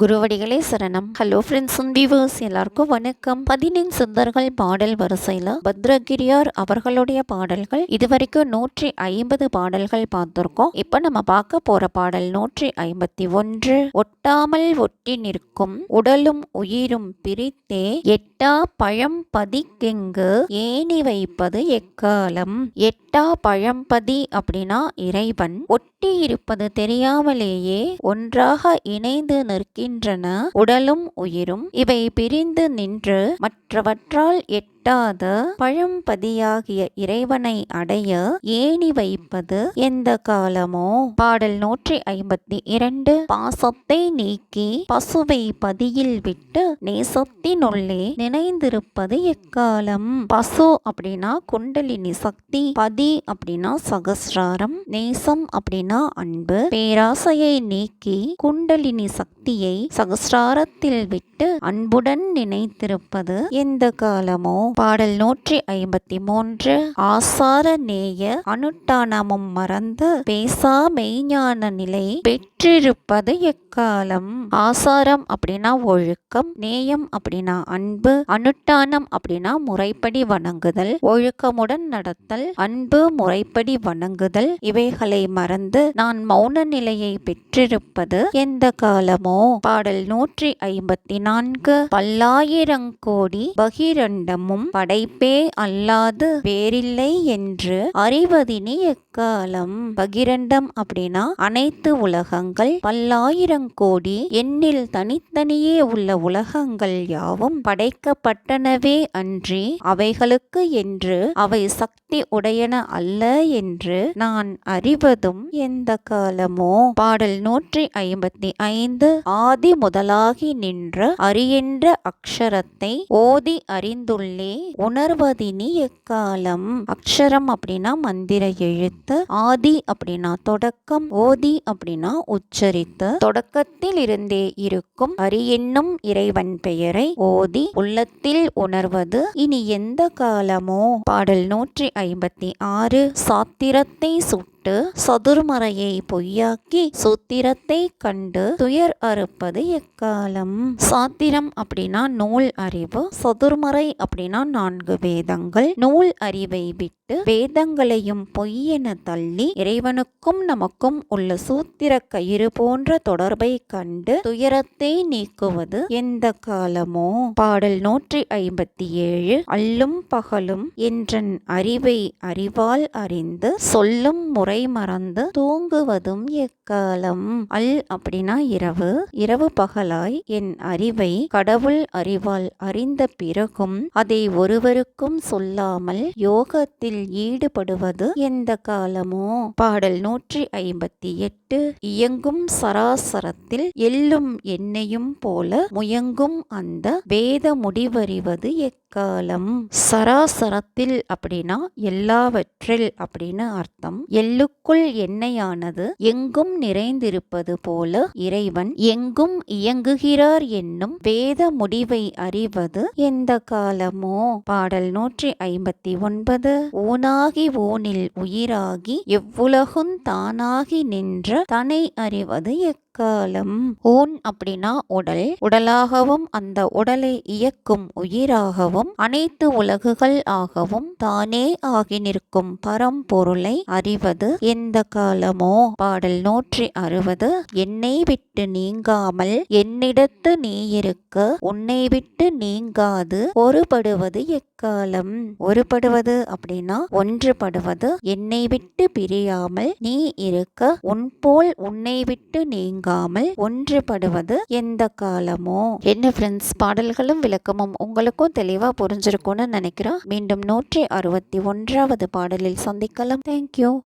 குருவடிகளே சரணம். Hello friends viewers எல்லாருக்கும் வணக்கம். பதினெண் சிந்தர்கள் பாடல் வரிசையில் பத்ரகிரியார் அவர்களுடைய பாடல்கள். இதுவரைக்கும் நூற்றி ஐம்பது பாடல்கள் பார்த்துருக்கோம். இப்போ நம்ம பார்க்க போற பாடல் நூற்றி ஐம்பத்தி ஒன்று. ஒட்டாமல் ஒட்டி நிற்கும் உடலும் உயிரும் பிரித்தே எட்டா பழம் பதிக்கெங்கு? ஏணி வைப்பது எக்காலம்? எட் பட்டா பழம்பதி அப்படின்னா இறைவன். ஒட்டி இருப்பது தெரியாமலேயே ஒன்றாக இணைந்து நிற்கின்றன. உடலும் உயிரும் இவை பிரிந்து நின்று மற்றவற்றால் எட்டு எட்டாத பழம்பதியாகிய இறைவனை அடைய ஏணி வைப்பது எந்த காலமோ? பாடல் நூற்றி ஐம்பத்தி இரண்டு பாசத்தை நீக்கி பசுவை பதியில் விட்டு நேசத்தினுள்ளே நினைந்திருப்பது எக்காலம்? பசு அப்படின்னா குண்டலினி சக்தி பதி அப்படின்னா சகசிராரம் நேசம் அப்படின்னா அன்பு. பேராசையை நீக்கி குண்டலினி சக்தி சக்தியை சகசிராரத்தில் விட்டு அன்புடன் நினைத்திருப்பது எந்த காலமோ? பாடல் நூற்றி ஐம்பத்தி மூன்று ஆசார நேய அனுட்டானமும் மறந்து பேசா மெய்ஞான நிலை பெற்றிருப்பது எக்காலம்? ஆசாரம் அப்படின்னா ஒழுக்கம் நேயம் அப்படின்னா அன்பு அனுட்டானம் அப்படின்னா முறைப்படி வணங்குதல் ஒழுக்கமுடன் நடத்தல் அன்பு முறைப்படி வணங்குதல். இவைகளை மறந்து நான் மௌன நிலையை பெற்றிருப்பது எந்த காலமோ? பாடல் நூற்றி ஐம்பத்தி நான்கு. பல்லாயிரங்கோடி பகிரண்டமும் படைப்பே அல்லாது வேறில்லை என்று அறிவதினி எக்காலம்? பகிரண்டம் அப்படின்னா அனைத்து உலகங்கள் உலகங்கள் பல்லாயிரங்கோடி எண்ணில் தனித்தனியே உள்ள உலகங்கள் யாவும் படைக்கப்பட்டனவே அன்றி அவைகளுக்கு என்று அவை சக்தி உடையன அல்ல என்று நான் அறிவதும் எந்த காலமோ? பாடல் நூற்றி ஐம்பத்தி ஐந்து. ஆதி முதலாகி நின்ற அறியென்ற அக்ஷரத்தை ஓதி அறிந்துள்ளே உணர்வதினி எக்காலம்? அக்ஷரம் அப்படின்னா மந்திர எழுத்து ஆதி அப்படின்னா தொடக்கம் ஓதி அப்படின்னா உச்சரித்து தொடக்கத்தில் இருந்தே இருக்கும் அரி என்னும் இறைவன் பெயரை ஓதி உள்ளத்தில் உணர்வது இனி எந்த காலமோ? பாடல் நூற்றி ஐம்பத்தி ஆறு சாத்திரத்தை சுட்டி கொண்டு சதுர்மறையை பொய்யாக்கி சூத்திரத்தை கண்டு துயர் அறுப்பது எக்காலம்? சாத்திரம் அப்படின்னா நூல் அறிவு சதுர்மறை அப்படின்னா நான்கு வேதங்கள். நூல் அறிவை விட்டு வேதங்களையும் பொய்யென தள்ளி இறைவனுக்கும் நமக்கும் உள்ள சூத்திர கயிறு போன்ற தொடர்பை கண்டு துயரத்தை நீக்குவது எந்த காலமோ? பாடல் நூற்றி ஐம்பத்தி ஏழு அல்லும் பகலும் என்றன் அறிவை அறிவால் அறிந்து சொல்லும் முறை முறை மறந்து தூங்குவதும் எக்காலம்? அல் அப்படின்னா இரவு. இரவு பகலாய் என் அறிவை கடவுள் அறிவால் அறிந்த பிறகும் அதை ஒருவருக்கும் சொல்லாமல் யோகத்தில் ஈடுபடுவது எந்த காலமோ? பாடல் நூற்றி ஐம்பத்தி எட்டு. இயங்கும் சராசரத்தில் எல்லும் எண்ணெயும் போல முயங்கும் அந்த வேத முடிவறிவது எக்காலம்? சராசரத்தில் அப்படின்னா எல்லாவற்றில் அப்படின்னு அர்த்தம். எல்லும் உள்ளுக்குள் எண்ணெயானது எங்கும் நிறைந்திருப்பது போல இறைவன் எங்கும் இயங்குகிறார் என்னும் வேத முடிவை அறிவது எந்த காலமோ? பாடல் நூற்றி ஐம்பத்தி ஒன்பது. ஊனாகி ஊனில் உயிராகி எவ்வுலகும் தானாகி நின்ற தனை அறிவது எக் காலம் ஊன் அப்படின்னா உடல். உடலாகவும் அந்த உடலை இயக்கும் உயிராகவும் அனைத்து உலகுகள் ஆகவும் தானே ஆகி நிற்கும் பரம்பொருளை அறிவது எந்த காலமோ? பாடல் நூற்றி அறுபது என்னை விட்டு நீங்காமல் என்னிடத்து நீ இருக்க உன்னை விட்டு நீங்காது ஒருபடுவது எக்காலம்? ஒருபடுவது அப்படின்னா ஒன்றுபடுவது என்னை விட்டு பிரியாமல் நீ இருக்க உன் போல் உன்னை விட்டு நீங்க நீங்காமல் ஒன்றுபடுவது எந்த காலமோ? என்ன ஃப்ரெண்ட்ஸ் பாடல்களும் விளக்கமும் உங்களுக்கும் தெளிவா புரிஞ்சிருக்கும்னு நினைக்கிறோம் மீண்டும் நூற்றி அறுபத்தி ஒன்றாவது பாடலில் சந்திக்கலாம். தேங்க்யூ